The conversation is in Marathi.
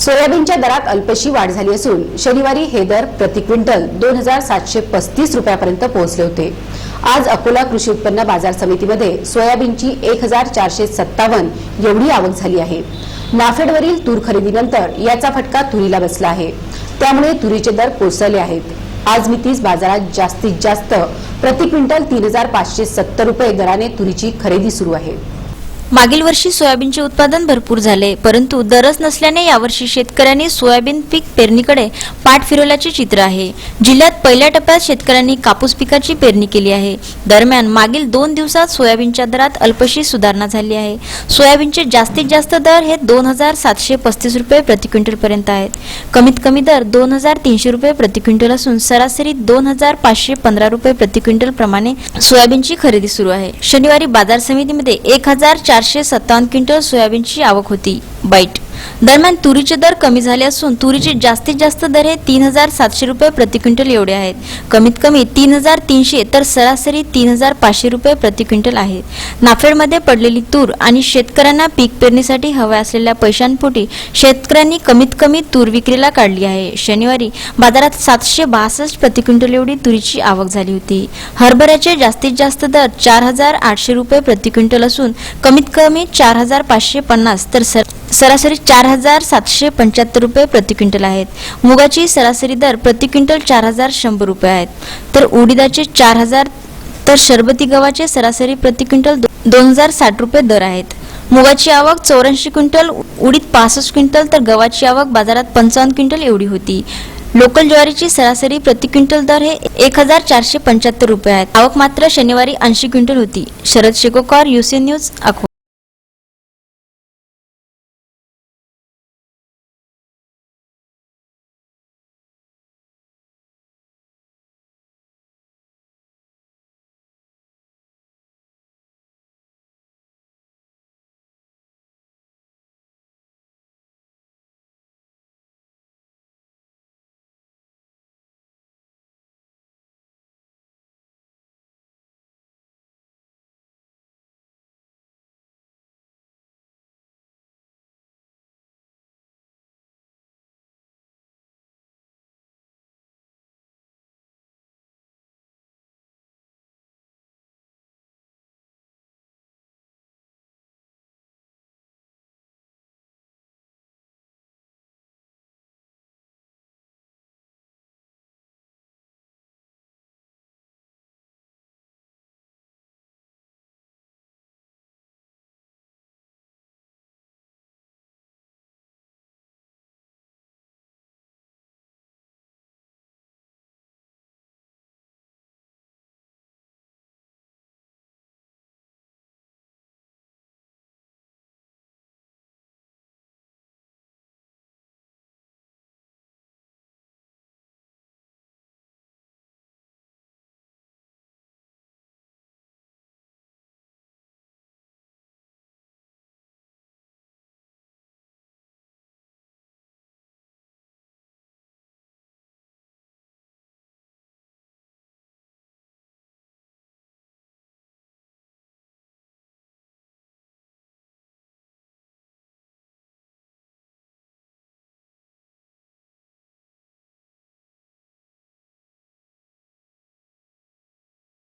सोयाबीनच्या दरात अल्पशी वाढ झाली असून शनिवारी हे दर प्रति क्विंटल दोन हजार सातशे पस्तीस रुपयापर्यंत पोहोचले होते. आज अकोला कृषी उत्पन्न बाजार समितीमध्ये सोयाबीनची एक हजार चारशे सत्तावन्न एवढी आवक झाली आहे. नाफेडवरील तूर खरेदीनंतर याचा फटका तुरीला बसला आहे. त्यामुळे तुरीचे दर कोसळले आहेत. आज मितीस बाजारात जास्तीत जास्त प्रति क्विंटल तीन हजार पाचशे सत्तर रुपये दराने तुरीची खरेदी सुरू आहे. मागील वर्षी सोयाबीनचे उत्पादन भरपूर झाले परंतु दरच नसल्याने यावर्षी शेतकऱ्यांनी सोयाबीन पीक पेरणीकडे पाठ फिरवल्याचे चित्र आहे. जिल्ह्यात पहिल्या टप्प्यात शेतकऱ्यांनी कापूस पिकाची पेरणी केली आहे. दरम्यान मागील दोन दिवसात सोयाबीनच्या दरात अल्पशी सुधारणा झाली आहे. सोयाबीनचे जास्तीत जास्त दर हे दोन हजार सातशे पस्तीस रुपये प्रति क्विंटल पर्यंत आहेत. कमीत कमी दर दोन हजार तीनशे रुपये प्रति क्विंटल असून सरासरी दोन हजार पाचशे पंधरा रुपये प्रति क्विंटल प्रमाणे सोयाबीनची खरेदी सुरू आहे. शनिवारी बाजार समितीमध्ये एक हजार चार चारशे सत्तावन्न क्विंटल सोयाबीनची आवक होती. बाईट. दरम्यान तुरीचे दर कमी झाले असून तुरीचे जास्तीत जास्त दर हे तीन हजार सातशे रुपये प्रति क्विंटल एवढे आहेत. कमीत कमी तीन हजार तीनशे तर सरासरी तीन हजार पाचशे रुपये प्रति क्विंटल आहे. नाफेडमध्ये पडलेली तूर आणि शेतकऱ्यांना पीक पेरणीसाठी हव्या असलेल्या पैशांपोटी शेतकऱ्यांनी कमीत कमी तूर विक्रीला काढली आहे. शनिवारी बाजारात सातशे बासष्ट प्रति क्विंटल एवढी तुरीची आवक झाली होती. हरभऱ्याचे जास्तीत जास्त दर चार हजार आठशे रुपये प्रति क्विंटल असून कमीत कमी चार हजार पाचशे पन्नास तर सर सरासरी चार हजार सातशे पंच्याहत्तर रुपये प्रति क्विंटल आहेत. मुगाची सरासरी दर प्रति क्विंटल चार हजार शंभर रुपये आहेत. तर उडीदाचे चार हजार तर शरबती गव्हाचे सरासरी प्रति क्विंटल दोन हजार साठ रुपये दर आहेत. मुगाची आवक चौऱ्याऐंशी क्विंटल उडीद पासष्ट क्विंटल तर गव्हाची आवक बाजारात पंचावन्न क्विंटल एवढी होती. लोकल ज्वारीची सरासरी प्रति क्विंटल दर हे एक हजार चारशे पंच्याहत्तर रुपये आहेत. आवक मात्र शनिवारी ऐंशी क्विंटल होती. Sharad Shekokar UC news Akola.